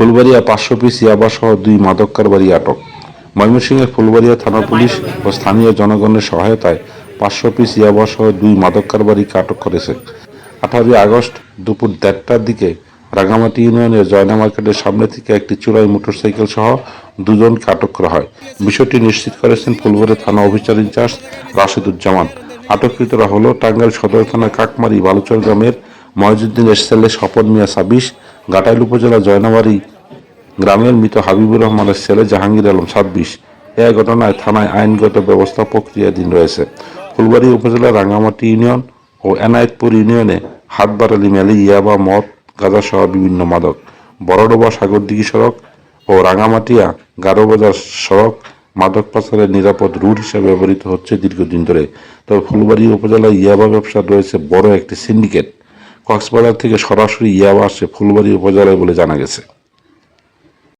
ফুলবাড়িয়া পাঁচশো পিস ইয়াবা সহ দুই মাদক কারবারি আটক। ময়মনসিংহের ফুলবাড়িয়া থানা পুলিশ ও স্থানীয় জনগণের সহায়তায় পাঁচশো পিস ইয়াবা সহ দুই মাদক কারবারিকে আটক করেছে। আঠারোই আগস্ট দুপুর দেড়টার দিকে রাঙামাটি ইউনিয়নের জয়না মার্কেটের সামনে থেকে একটি চূড়াই মোটরসাইকেল সহ দুজনকে আটক করা হয়। বিষয়টি নিশ্চিত করেছেন ফুলবাড়ি থানা অফিসার ইনচার্জ রাশেদুজ্জামান। আটককৃতরা হল টাঙ্গাইল সদর থানা কাকমারি বালুচর গ্রামের ময়জুদ্দিনের ছেলে স্বপন মিয়া সাবিশ গাটাইল উপজেলা জয়নাবাড়ি গ্রামের মৃত হাবিবুর রহমানের ছেলে জাহাঙ্গীর আলম ছাব্বিশ। এ ঘটনায় থানায় আইনগত ব্যবস্থা প্রক্রিয়াধীন রয়েছে। ফুলবাড়ি উপজেলা রাঙ্গামাটি ইউনিয়ন ও এনায়েতপুর ইউনিয়নে হাত বাড়ালি মেলে ইয়াবা, মদ, গাঁজা সহ বিভিন্ন মাদক। বড়ডোবা সাগরদিঘি সড়ক ও রাঙামাটিয়া গারোবাজার সড়ক মাদক পাচারের নিরাপদ রুট হিসেবে ব্যবহৃত হচ্ছে দীর্ঘদিন ধরে। তবে ফুলবাড়ি উপজেলায় ইয়াবা ব্যবসার রয়েছে বড় একটি সিন্ডিকেট। কক্সবাজার থেকে সরাসরি ইয়াবা আসছে ফুলবাড়ি উপজেলায় বলে জানা গেছে।